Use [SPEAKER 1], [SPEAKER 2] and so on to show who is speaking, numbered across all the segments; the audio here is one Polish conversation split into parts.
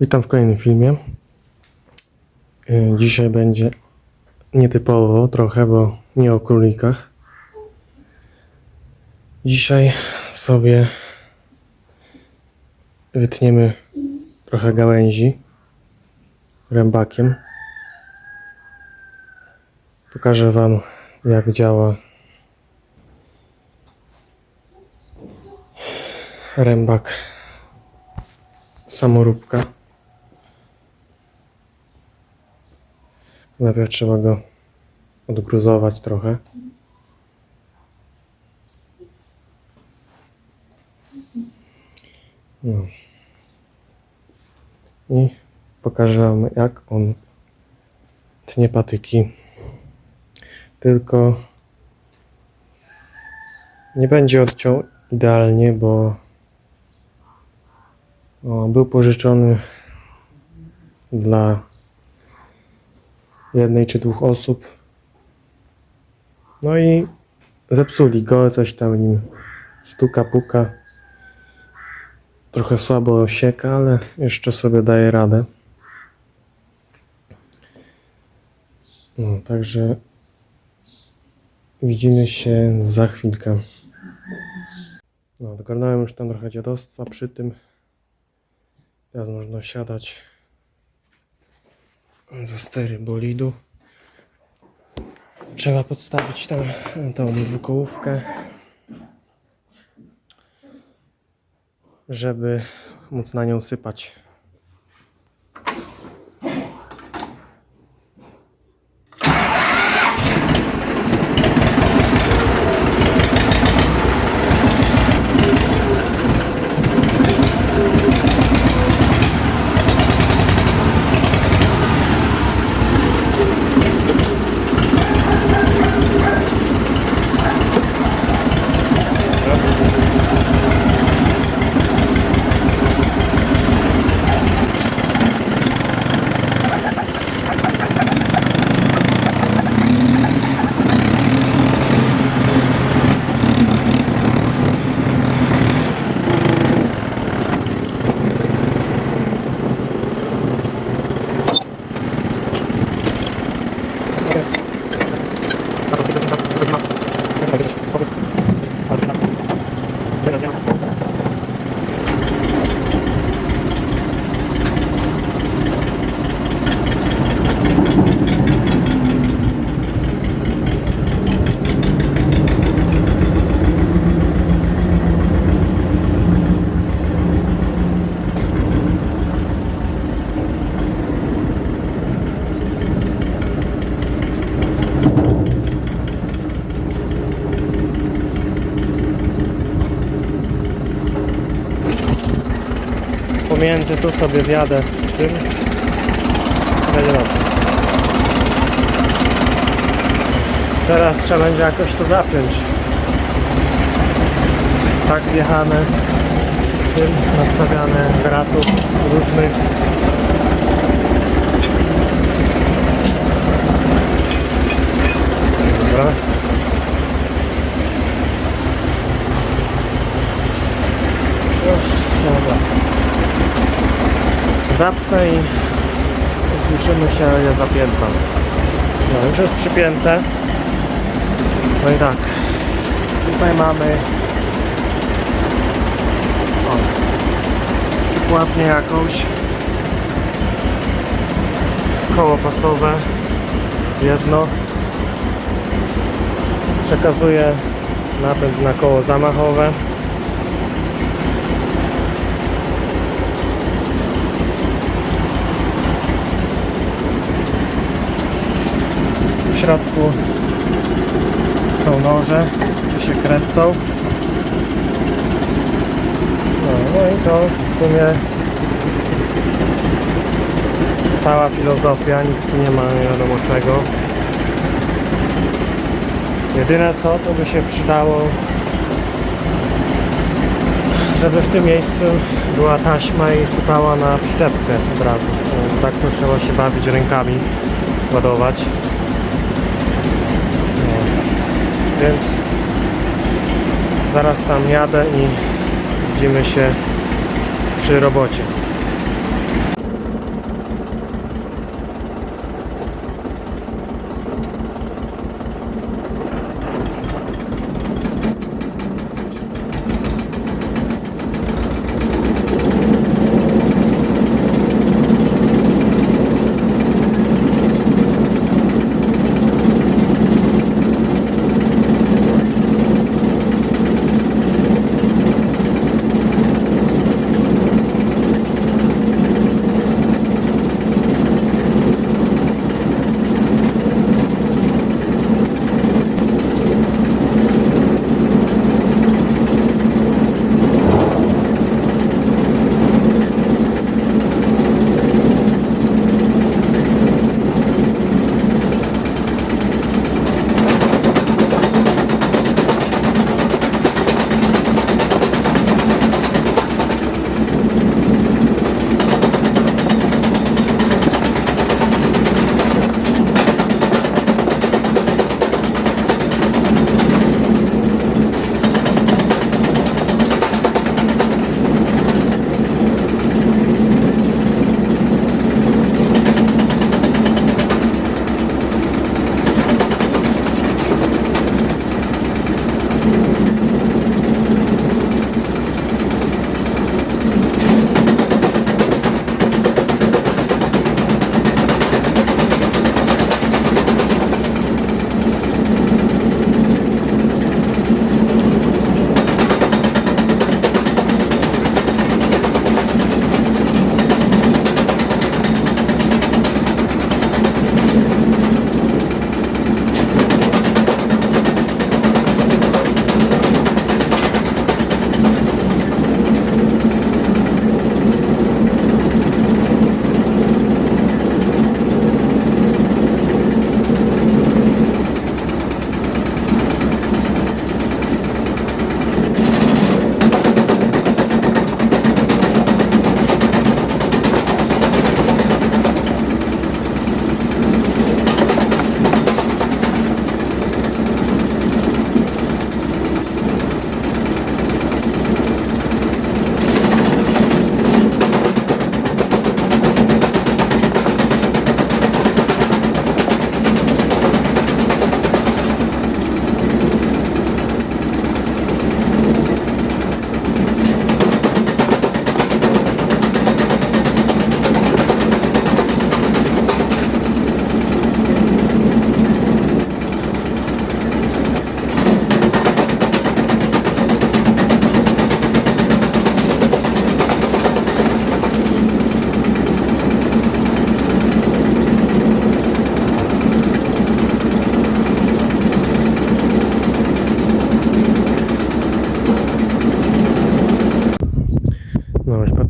[SPEAKER 1] Witam w kolejnym filmie. Yy, Dzisiaj będzie nietypowo trochę, bo nie o królikach. Dzisiaj sobie wytniemy trochę gałęzi rębakiem. Pokażę Wam jak działa rębak samoróbka. Najpierw trzeba go odgruzować trochę. No. I pokażę wam jak on tnie patyki. Tylko nie będzie odciął idealnie, bo o, był pożyczony dla jednej czy dwóch osób. No i zepsuli go, coś tam nim stuka, puka. Trochę słabo sieka, ale jeszcze sobie daje radę. No, także widzimy się za chwilkę. No, dokonałem już tam trochę dziadostwa przy tym. Teraz można siadać za stery bolidu. Trzeba podstawić tam tą dwukołówkę, żeby móc na nią sypać. Pomiędzy tu sobie wjadę tym. Będzie dobrze. Teraz trzeba będzie jakoś to zapiąć. Tak wjechane, tym nastawiane gratów różnych. Dobra. No, Dobra. Zapnę i słyszymy się, ja zapiętam. No, już jest przypięte. No i tak. Tutaj mamy o, przykładnię jakąś. Koło pasowe. Jedno. Przekazuję napęd na koło zamachowe. Środku są noże, tu się kręcą. No, no i to w sumie cała filozofia, nic tu nie ma nie wiadomo czego. Jedyne co, to by się przydało, żeby w tym miejscu była taśma i sypała na przyczepkę od razu. Tak to trzeba się bawić rękami, ładować. Więc zaraz tam jadę i widzimy się przy robocie.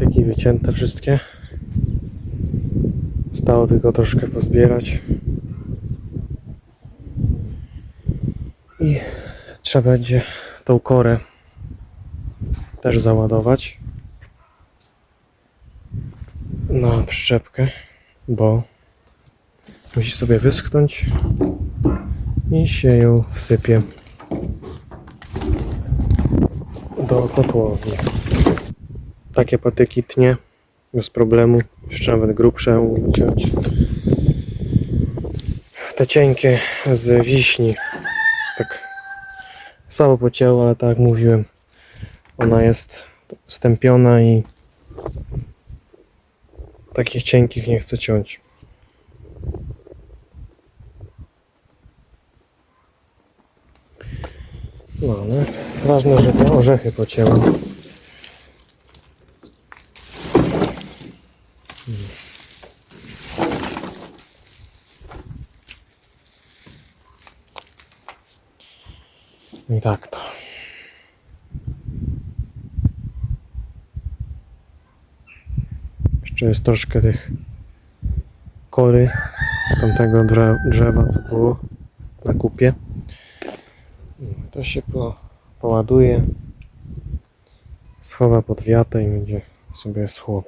[SPEAKER 1] Patyki wycięte wszystkie. Stało tylko troszkę pozbierać. I trzeba będzie tą korę też załadować na przyczepkę, bo musi sobie wyschnąć i się ją wsypie do kotłowni. Takie patyki tnie bez problemu, jeszcze nawet grubsze uciąć. Te cienkie z wiśni tak słabo pocięło, ale tak jak mówiłem, ona jest stępiona i takich cienkich nie chcę ciąć. No, ale ważne, że te orzechy pocięłam. Tak to. Jeszcze jest troszkę tych kory z tamtego drze- drzewa, co było na kupie. To się po, poładuje, schowa pod wiatę i będzie sobie schło.